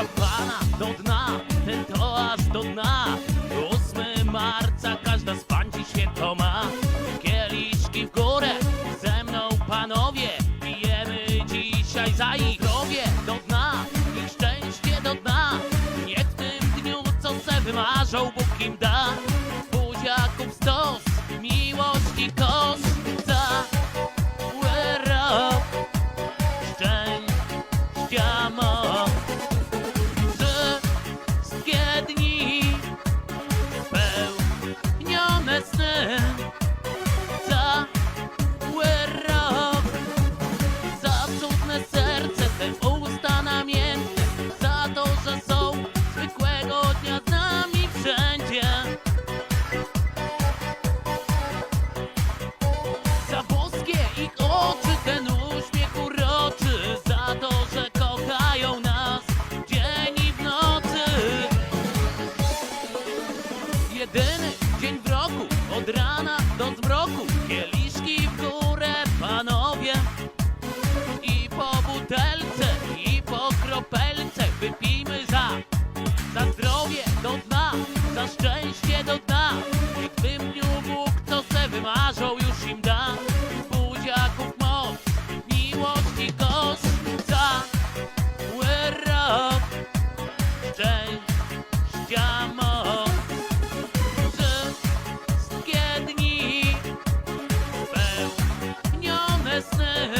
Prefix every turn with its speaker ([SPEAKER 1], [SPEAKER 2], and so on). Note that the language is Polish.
[SPEAKER 1] szampana do dna, ten toast do dna. 8 marca każda z pań dziś się to ma Kieliszki w górę, ze mną panowie Pijemy dzisiaj za ich zdrowie. Do dna od rana do zmroku Kieliszki w górę, panowie. I po butelce, i po kropelce wypijmy za Za zdrowie do dna, za szczęście do dna. I w tym dniu besle